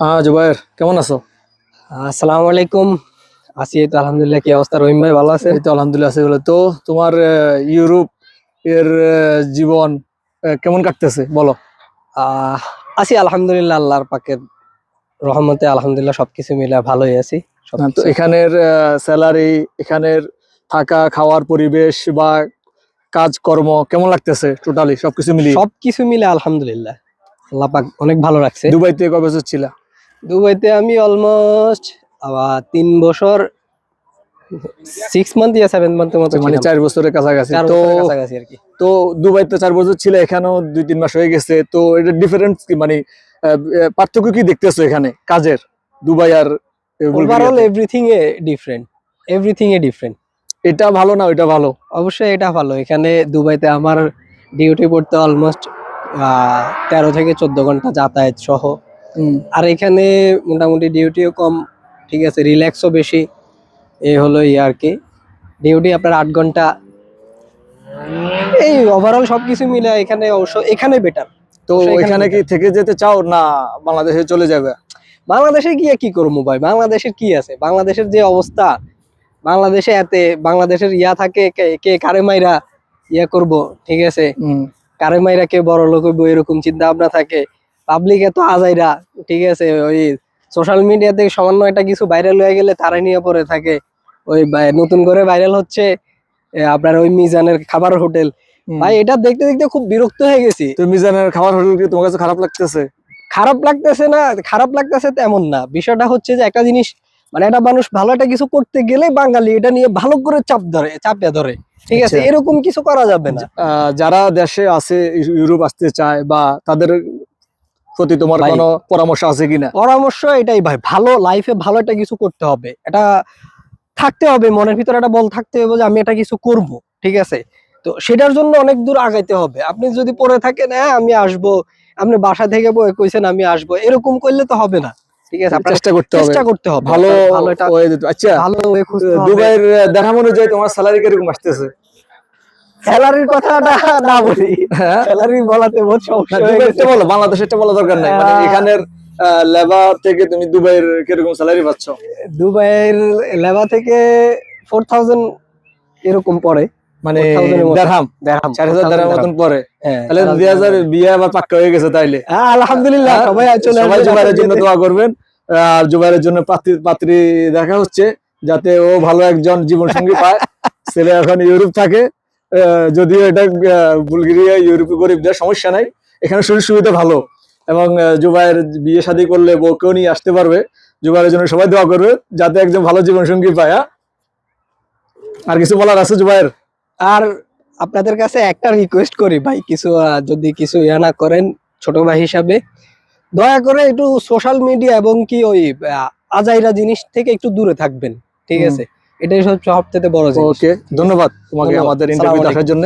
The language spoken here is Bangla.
হ্যাঁ জুবাইর কেমন আছো? আসসালামু আলাইকুম। আছি তো আলহামদুলিল্লাহ কি অবস্থা? রহিম ভাই ভালো আছে? তো আলহামদুলিল্লাহ আছে বলে তো তোমার ইউরোপ এর জীবন কেমন কাটতেছে? বলো। আহ আছি আলহামদুলিল্লাহ আল্লাহর পাকের রহমতে আলহামদুলিল্লাহ সবকিছু মিলে ভালোই আছি তো এখানের স্যালারি এখানের থাকা খাওয়ার পরিবেশ বা কাজকর্ম কেমন লাগতেছে টোটালি সবকিছু মিলিয়ে? সবকিছু মিলে আলহামদুলিল্লাহ আল্লাহ পাক অনেক ভালো রাখছে। দুবাইতে বছর ছিলা দুবাইতে আমি অলমোস্ট আবার তিন বছর সিক্স মান্থ ইয়া সেভেন মান্থের মতো মানে চার বছরের কাছাকাছি। তো কাছাকাছি আর কি। তো দুবাইতে চার বছর ছিল এখানেও দুই তিন মাস হয়ে গেছে। তো এটা ডিফারেন্স কি মানে পার্থক্য কি দেখতেছো এখানে কাজের? Dubai R overall everything a different everything a different এটা ভালো না ওইটা ভালো? অবশ্যই এটা ভালো। এখানে দুবাইতে আমার ডিউটি পড়তে অলমোস্ট তেরো থেকে চোদ্দ ঘণ্টা যাতায়াত সহ আর এখানে মোটামুটি ডিউটিও কম ঠিক আছে রিল্যাক্সও বেশি এই হলো ই আর কি। ডিউটি আপনার আট ঘণ্টা। এই ওভারঅল সবকিছু মিলে এখানে অবশ্য এখানে বেটার তো এখানে কি থেকে যেতে চাও না বাংলাদেশে চলে যাবে? বাংলাদেশে গিয়ে কি করব ভাই? বাংলাদেশের কি আছে? বাংলাদেশের যে অবস্থা বাংলাদেশে এতে বাংলাদেশের ইয়া থাকে কে- কে কারে মাইরা ইয়া করব ঠিক আছে? কারে মাইরা কে বড় লোক এরকম চিন্তা ভাবনা থাকে। পাবলিক এত আজাইরা ঠিক আছে ওই সোশ্যাল মিডিয়াতে সামান্য একটা কিছু ভাইরাল হয়ে গেলে তারা নিয়ে পড়ে থাকে। ওই নতুন করে ভাইরাল হচ্ছে আপনার ওই মিজানের খাবার হোটেল। ভাই এটা দেখতে দেখতে খুব বিরক্ত হয়ে গেছি। তো মিজানের খাবার হোটেল কি তোমার কাছে খারাপ লাগতেছে? খারাপ লাগতেছে না খারাপ লাগতেছে তেমন না। বিষয়টা হচ্ছে যে একটা জিনিস মানে একটা মানুষ ভালো একটা কিছু করতে গেলে বাঙালি এটা নিয়ে ভালো করে চাপ ধরে চাপে ধরে। ঠিক আছে আচ্ছা। এরকম কিছু করা যাবে না। যারা দেশে আছে ইউরোপ আসতে চায় বা তাদের প্রতি তোমার। কোনো পরামর্শ আছে কিনা? পরামর্শ এটাই ভাই ভালো লাইফে ভালো একটা কিছু করতে হবে। এটা থাকতে হবে মনের ভিতরে একটা বল থাকতে হবে যে আমি এটা কিছু করব ঠিক আছে? তো সেটার জন্য অনেক দূর আগাইতে হবে। আপনি যদি পড়ে থাকেন হ্যাঁ আমি আসব আপনি বাসা থেকে বয়ে কইছেন আমি আসব এরকম করলে তো হবে না ঠিক আছে? আপনার চেষ্টা করতে হবে। চেষ্টা করতে হবে। ভালো ভালো এটা আচ্ছা ভালো দুবাইয়ের দেখা মনে অনুযায়ী তোমার স্যালারি কীরকম আসতেছে? স্যালারির কথাটা না বলি। স্যালারি বলাতে বহুত সমস্যা হয়ে দুবাইয়েরটা গেছে। বলো বলা দরকার নাই। মানে এখানের লেবার থেকে তুমি দুবাইয়ের কীরকম স্যালারি পাচ্ছ? দুবাইয়ের লেবা থেকে ফোর থাউজেন্ড এরকম পরে মানে 4,000 দেড়হাম। দেড়হাম চার হাজার দেড়হাম মতন পরে হ্যাঁ তাহলে দুই হাজার বিয়ে আবার পাক্কা হয়ে গেছে তাইলে। হ্যাঁ, আলহামদুলিল্লাহ হ্যাঁ, সবাই চলে সবাই জুবাইরের জন্য দোয়া করবেন। আর জুবাইরের জন্য পাত্রী পাত্রী দেখা হচ্ছে যাতে ও ভালো একজন জীবন সঙ্গী পায়। ছেলে এখন ইউরোপ থাকে। যদিও এটা বুলগেরিয়া ইউরোপে গরিবদের সমস্যা নাই। এখানে সুযোগ সুবিধা ভালো। এবং জুবাইয়ের বিয়ে শাদী করলে বউকেও নিয়ে আসতে পারবে। জুবাইরের জন্য সবাই দোয়া করবে যাতে একজন ভালো জীবন সঙ্গী পায় হ্যাঁ? আর কিছু বলার আছে জুবাইর আর আপনাদের কাছে একটা রিকোয়েস্ট করি ভাই কিছু যদি কিছু ইয়া না করেন ছোট ভাই হিসাবে দয়া করে একটু সোশ্যাল মিডিয়া এবং কি ওই আজাইরা জিনিস থেকে একটু দূরে থাকবেন ঠিক আছে? এটাই সব সবচেয়ে বড় জিনিস। ওকে ধন্যবাদ তোমাকে আমাদের ইন্টারভিউ। আসার জন্য।